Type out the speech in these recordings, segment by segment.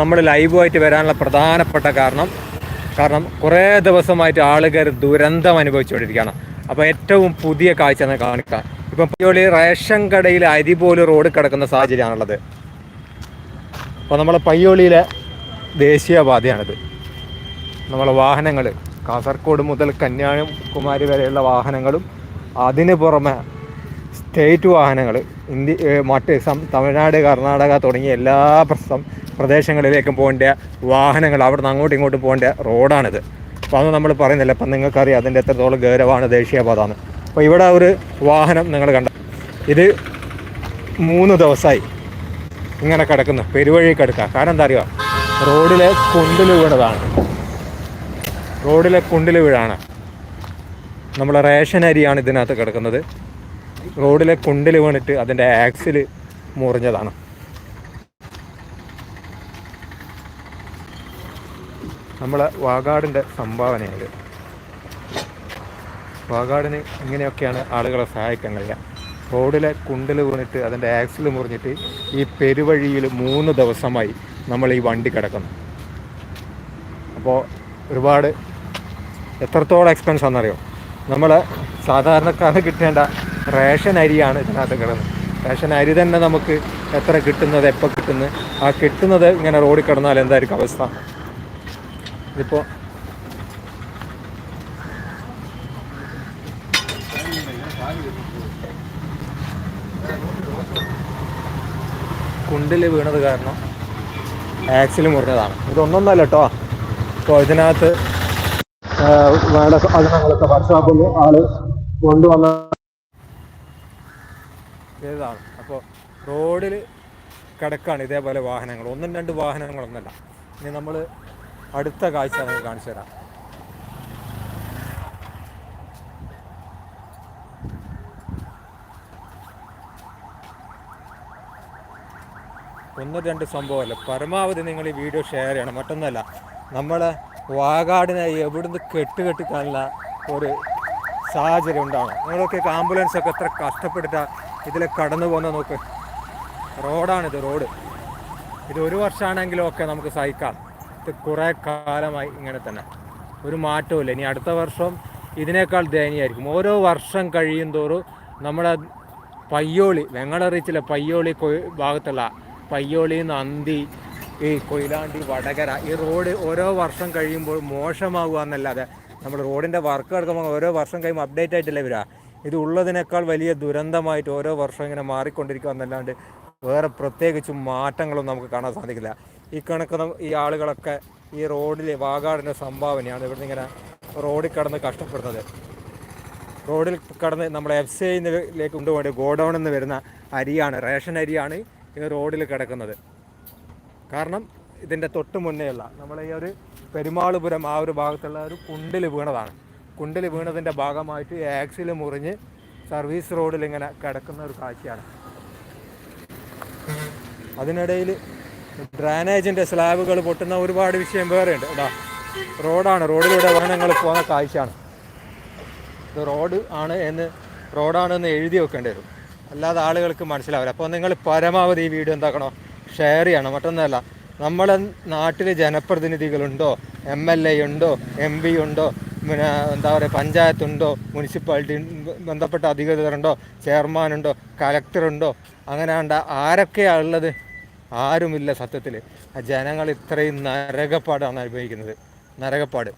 നമ്മൾ ലൈവുമായിട്ട് വരാനുള്ള പ്രധാനപ്പെട്ട കാരണം കാരണം കുറേ ദിവസമായിട്ട് ആളുകൾ ദുരന്തം അനുഭവിച്ചുകൊണ്ടിരിക്കുകയാണ്. അപ്പോൾ ഏറ്റവും പുതിയ കാഴ്ച എന്ന് കാണിക്കാം. ഇപ്പം പയ്യോളി റേഷൻ കടയിൽ അരി പോലും റോഡ് കിടക്കുന്ന സാഹചര്യമാണുള്ളത്. അപ്പോൾ നമ്മളെ പയ്യോളിയിലെ ദേശീയപാതയാണിത്. നമ്മളെ വാഹനങ്ങൾ കാസർഗോഡ് മുതൽ കന്യാകുമാരി വരെയുള്ള വാഹനങ്ങളും അതിന് പുറമെ സ്റ്റേറ്റ് വാഹനങ്ങൾ ഇന്ത്യ മറ്റ് തമിഴ്നാട് കർണാടക തുടങ്ങിയ എല്ലാ പ്രസം പ്രദേശങ്ങളിലേക്കും പോകേണ്ട വാഹനങ്ങൾ അവിടെ നിന്ന് അങ്ങോട്ടും ഇങ്ങോട്ടും പോകേണ്ട റോഡാണിത്. അപ്പോൾ അത് നമ്മൾ പറയുന്നില്ല അപ്പം നിങ്ങൾക്കറിയാം അതിന്റെ എത്രത്തോളം ഗൗരവമാണ് ദേശീയപാത എന്ന് അപ്പോൾ ഇവിടെ ഒരു വാഹനം നിങ്ങൾ കണ്ട ഇത് മൂന്ന് ദിവസമായി ഇങ്ങനെ കിടക്കുന്നു പെരുവഴി കിടക്കുക. കാരണം എന്താ അറിയുക റോഡിലെ കുണ്ടിൽ വീണതാണ്. റോഡിലെ കുണ്ടിൽ വീഴാണ്. നമ്മളെ റേഷൻ അരിയാണ് ഇതിനകത്ത് കിടക്കുന്നത്. റോഡിലെ കുണ്ടിൽ വീണിട്ട് അതിന്റെ ആക്സിൽ മുറിഞ്ഞതാണ്. നമ്മളെ വാഗാടിന്റെ സംഭാവനയാണിത് വാഗാടിന് ഇങ്ങനെയൊക്കെയാണ് ആളുകളെ സഹായിക്കാൻ കഴിയുക റോഡിലെ കുണ്ടിൽ വീണിട്ട് അതിന്റെ ആക്സിൽ മുറിഞ്ഞിട്ട് ഈ പെരുവഴിയിൽ മൂന്ന് ദിവസമായി നമ്മൾ ഈ വണ്ടി കിടക്കുന്നു. അപ്പോൾ ഒരുപാട് എത്രത്തോളം എക്സ്പെൻസ് ആണെന്നറിയോ? നമ്മൾ സാധാരണക്കാരന് കിട്ടേണ്ട റേഷൻ അരിയാണ് ഇതിനകത്ത് കിടന്നത് റേഷൻ അരി തന്നെ നമുക്ക് എത്ര കിട്ടുന്നത് എപ്പോൾ കിട്ടുന്നത്? ആ കിട്ടുന്നത് ഇങ്ങനെ റോഡിൽ കിടന്നാൽ എന്തായിരിക്കും അവസ്ഥ? ഇതിപ്പോൾ കുണ്ടിൽ വീണത് കാരണം ആക്സിൽ മുറിഞ്ഞതാണ്. ഇതൊന്നൊന്നല്ല കേട്ടോ അപ്പോൾ ഇതിനകത്ത് വേണ്ട സാധനങ്ങളൊക്കെ വർക്ക്ഷോപ്പിൽ ആൾ കൊണ്ടുവന്ന ഇതാണ് അപ്പോൾ റോഡിൽ കിടക്കാണ് ഇതേപോലെ വാഹനങ്ങൾ. ഒന്നും രണ്ട് വാഹനങ്ങളൊന്നല്ല. ഇനി നമ്മൾ അടുത്ത കാഴ്ച നമുക്ക് കാണിച്ചു തരാം. ഒന്ന് രണ്ട് സംഭവമല്ല. പരമാവധി നിങ്ങൾ ഈ വീഡിയോ ഷെയർ ചെയ്യണം. മറ്റൊന്നല്ല നമ്മൾ വാഗാടിനെ എവിടുന്ന് കെട്ടുകെട്ടിക്കാനുള്ള ഒരു സാഹചര്യം ഉണ്ടാവണം. നിങ്ങളൊക്കെ ആംബുലൻസ് ഒക്കെ എത്ര കഷ്ടപ്പെട്ടിട്ടാണ് ഇതിൽ കടന്നു പോകുന്ന നോക്ക്. റോഡാണിത് റോഡ്. ഇത് ഒരു വർഷമാണെങ്കിലും ഒക്കെ നമുക്ക് സഹിക്കാം. കുറേ കാലമായി ഇങ്ങനെ തന്നെ. ഒരു മാറ്റവും ഇനി അടുത്ത വർഷം ഇതിനേക്കാൾ ദയനീയായിരിക്കും ഓരോ വർഷം കഴിയും തോറും നമ്മുടെ പയ്യോളി വെങ്ങളറിയിച്ചില്ല പയ്യോളി ഭാഗത്തുള്ള പയ്യോളി നന്ദി ഈ കൊയിലാണ്ടി വടകര ഈ റോഡ് ഓരോ വർഷം കഴിയുമ്പോൾ മോശമാകുക എന്നല്ലാതെ നമ്മൾ റോഡിന്റെ വർക്ക് എടുക്കുമ്പോൾ ഓരോ വർഷം കഴിയുമ്പോൾ അപ്ഡേറ്റ് ആയിട്ടില്ല വരിക? ഇത് ഉള്ളതിനേക്കാൾ വലിയ ദുരന്തമായിട്ട് ഓരോ വർഷം ഇങ്ങനെ മാറിക്കൊണ്ടിരിക്കുക എന്നല്ലാണ്ട് വേറെ പ്രത്യേകിച്ചും മാറ്റങ്ങളൊന്നും നമുക്ക് കാണാൻ സാധിക്കില്ല. ഈ കണക്കുന്ന ഈ ആളുകളൊക്കെ ഈ റോഡിലെ വാഗാടിന്റെ സംഭാവനയാണ് ഇവിടുന്ന് ഇങ്ങനെ റോഡിൽ കടന്ന് കഷ്ടപ്പെടുന്നത്. റോഡിൽ കടന്ന് നമ്മുടെ എഫ് സി ഐയിലേക്ക് കൊണ്ടുപോയി ഗോഡൗണിൽ നിന്ന് വരുന്ന അരിയാണ് റേഷൻ അരിയാണ് ഈ റോഡിൽ കിടക്കുന്നത്. കാരണം ഇതിന്റെ തൊട്ട് മുന്നേയുള്ള നമ്മളെ ഈ ഒരു പെരുമാളുപുരം ആ ഒരു ഭാഗത്തുള്ള ഒരു കുണ്ടിൽ വീണതാണ്. കുണ്ടിൽ വീണതിന്റെ ഭാഗമായിട്ട് ആക്സിൽ മുറിഞ്ഞ് സർവീസ് റോഡിൽ ഇങ്ങനെ കിടക്കുന്ന ഒരു കാഴ്ചയാണ്. അതിനിടയിൽ ഡ്രാനേജിന്റെ സ്ലാബുകൾ പൊട്ടുന്ന ഒരുപാട് വിഷയം വേറെയുണ്ട്. ഇതാ റോഡാണ്. റോഡിലൂടെ വാഹനങ്ങൾ പോകുന്ന കാഴ്ചയാണ്. ഇത് റോഡ് ആണ് എന്ന് റോഡാണെന്ന് എഴുതി വെക്കേണ്ടി വരും. അല്ലാതെ ആളുകൾക്ക് മനസ്സിലാവില്ല. അപ്പോൾ നിങ്ങൾ പരമാവധി ഈ വീഡിയോ എന്താക്കണോ? ഷെയർ ചെയ്യണം. മറ്റൊന്നല്ല നമ്മളെ നാട്ടിൽ ജനപ്രതിനിധികളുണ്ടോ? എം എൽ എ ഉണ്ടോ? എം പി ഉണ്ടോ? പിന്നെ എന്താ പറയുക പഞ്ചായത്തുണ്ടോ മുനിസിപ്പാലിറ്റി ബന്ധപ്പെട്ട അധികൃതരുണ്ടോ? ചെയർമാനുണ്ടോ കലക്ടറുണ്ടോ അങ്ങനെ ആരൊക്കെയാണ് ഉള്ളത്? ആരുമില്ല സത്യത്തിൽ ആ ജനങ്ങൾ ഇത്രയും നരകപ്പാടാണ് അനുഭവിക്കുന്നത്. നരകപ്പാട്.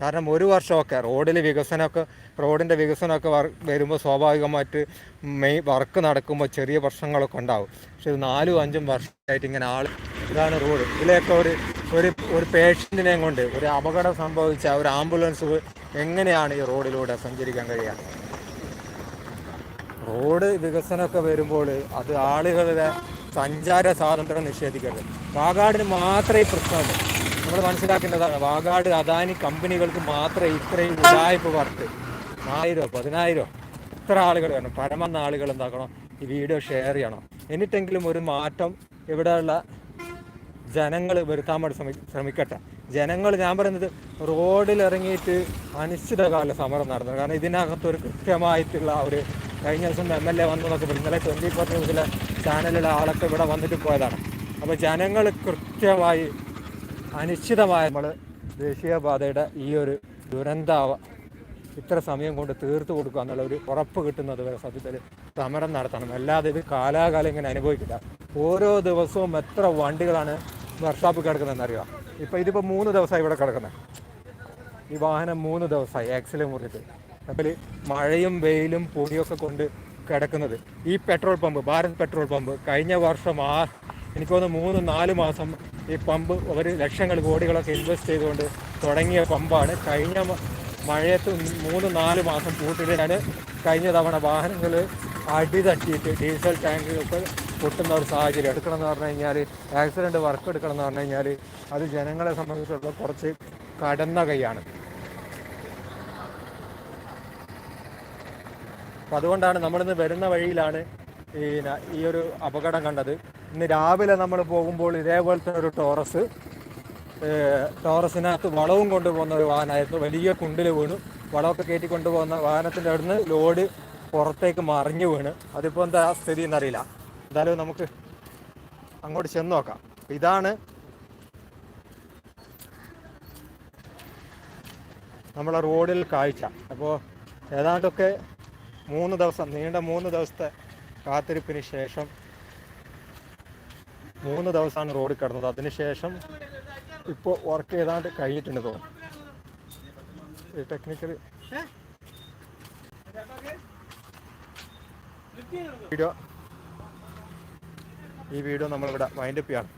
കാരണം ഒരു വർഷമൊക്കെ റോഡിൽ വികസനമൊക്കെ റോഡിന്റെ വികസനമൊക്കെ വരുമ്പോൾ സ്വാഭാവികമായിട്ട് മെയ് വർക്ക് നടക്കുമ്പോൾ ചെറിയ പ്രശ്നങ്ങളൊക്കെ ഉണ്ടാവും. പക്ഷെ ഇത് നാലും അഞ്ചും വർഷമായിട്ട് ഇങ്ങനെ ആൾ ഇതാണ് റോഡ്. ഇതിലേക്ക് ഒരു ഒരു ഒരു പേഷ്യന്റിനെയും കൊണ്ട് ഒരു അപകടം സംഭവിച്ച ഒരു ആംബുലൻസ് എങ്ങനെയാണ് ഈ റോഡിലൂടെ സഞ്ചരിക്കാൻ കഴിയുക? റോഡ് വികസനമൊക്കെ വരുമ്പോൾ അത് ആളുകളുടെ സഞ്ചാര സ്വാതന്ത്ര്യം നിഷേധിക്കരുത്. വാഗാടിന് മാത്രമേ ഈ പ്രശ്നമുള്ളൂ. നമ്മൾ മനസ്സിലാക്കേണ്ടതാണ് വാഗാട് അദാനി കമ്പനികൾക്ക് മാത്രമേ ഇത്രയും ഉടായ്പ വർക്ക് ആയിരോ പതിനായിരോ? ഇത്ര ആളുകൾ വേണം പരമെന്ന ആളുകൾ എന്താക്കണം ഈ വീഡിയോ ഷെയർ ചെയ്യണം. എന്നിട്ടെങ്കിലും ഒരു മാറ്റം ഇവിടെയുള്ള ജനങ്ങൾ വരുത്താൻ വേണ്ടി ശ്രമി ശ്രമിക്കട്ടെ. ജനങ്ങൾ ഞാൻ പറയുന്നത് റോഡിൽ ഇറങ്ങിയിട്ട് അനിശ്ചിതകാല സമരം നടന്നത് കാരണം ഇതിനകത്തൊരു കൃത്യമായിട്ടുള്ള ഒരു കഴിഞ്ഞ ദിവസം എം എൽ എ വന്നു എന്നൊക്കെ പറഞ്ഞു ഇന്നലെ ട്വന്റി ഫോർ ന്യൂസിലെ ചാനലിലെ ആളൊക്കെ ഇവിടെ വന്നിട്ട് പോയതാണ്. അപ്പോൾ ജനങ്ങൾ കൃത്യമായി അനിശ്ചിതമായ നമ്മൾ ദേശീയപാതയുടെ ഈ ഒരു ദുരന്താവ ഇത്ര സമയം കൊണ്ട് തീർത്തു കൊടുക്കുക എന്നുള്ള ഒരു ഉറപ്പ് കിട്ടുന്നത് വരെ സത്യത്തിൽ സമരം നടത്തണം. അല്ലാതെ ഇത് കാലാകാലം ഇങ്ങനെ അനുഭവിക്കില്ല. ഓരോ ദിവസവും എത്ര വണ്ടികളാണ് വർക്ക്ഷോപ്പിൽ കിടക്കുന്നതെന്ന് അറിയാം ഇപ്പോൾ ഇതിപ്പോൾ മൂന്ന് ദിവസമായി ഇവിടെ കിടക്കുന്നത് ഈ വാഹനം മൂന്ന് ദിവസമായി ആക്സിലും മുറിച്ചിട്ട് അപ്പോൾ മഴയും വെയിലും പൊടിയൊക്കെ കൊണ്ട് കിടക്കുന്നത്. ഈ petrol pump Bharat petrol pump കഴിഞ്ഞ വർഷം ആ എനിക്ക് തോന്നുന്നു മൂന്ന് നാല് മാസം ഈ പമ്പ് ഒരു ലക്ഷങ്ങൾ കോടികളൊക്കെ ഇൻവെസ്റ്റ് ചെയ്തുകൊണ്ട് തുടങ്ങിയ പമ്പാണ്. കഴിഞ്ഞ മഴയത്ത് മൂന്ന് നാല് മാസം പൂട്ടിടാൻ കഴിഞ്ഞ തവണ വാഹനങ്ങൾ അടി തട്ടിയിട്ട് ഡീസൽ ടാങ്കുകൾക്ക് പൊട്ടുന്ന ഒരു സാഹചര്യം എടുക്കണം എന്ന് പറഞ്ഞു കഴിഞ്ഞാൽ ആക്സിഡന്റ് വർക്ക് എടുക്കണം എന്ന് പറഞ്ഞു കഴിഞ്ഞാൽ അത് ജനങ്ങളെ സംബന്ധിച്ചിടത്തോളം കുറച്ച് കടന്ന കൈയാണ് അപ്പം അതുകൊണ്ടാണ് നമ്മളിന്ന് വരുന്ന വഴിയിലാണ് ഈ ഈ ഒരു അപകടം കണ്ടത്. ഇന്ന് രാവിലെ നമ്മൾ പോകുമ്പോൾ ഇതേപോലത്തെ ഒരു ടോറസ് ടോറസിനകത്ത് വളവും കൊണ്ടുപോകുന്ന ഒരു വാഹനമായിരുന്നു. വലിയ കുണ്ടിൽ വീണു. വളമൊക്കെ കയറ്റി കൊണ്ടുപോകുന്ന വാഹനത്തിന്റെ അവിടുന്ന് ലോഡ് പുറത്തേക്ക് മറിഞ്ഞു വീണ്. അതിപ്പോൾ എന്താ സ്ഥിതി എന്നറിയില്ല. എന്തായാലും നമുക്ക് അങ്ങോട്ട് ചെന്ന് നോക്കാം. ഇതാണ് നമ്മളെ റോഡിൽ കാഴ്ച. അപ്പോൾ ഏതാണ്ടൊക്കെ മൂന്ന് ദിവസം നീണ്ട മൂന്ന് ദിവസത്തെ കാത്തിരിപ്പിന് ശേഷം മൂന്ന് ദിവസമാണ് റോഡിൽ കിടന്നത്. അതിനുശേഷം ഇപ്പോൾ വർക്ക് ചെയ്താണ്ട് കഴിഞ്ഞിട്ടുണ്ട് തോന്നുന്നു. ഈ ടെക്നിക്കൽ വീഡിയോ ഈ വീഡിയോ നമ്മളിവിടെ വൈൻഡപ്പ് ചെയ്യാണ്.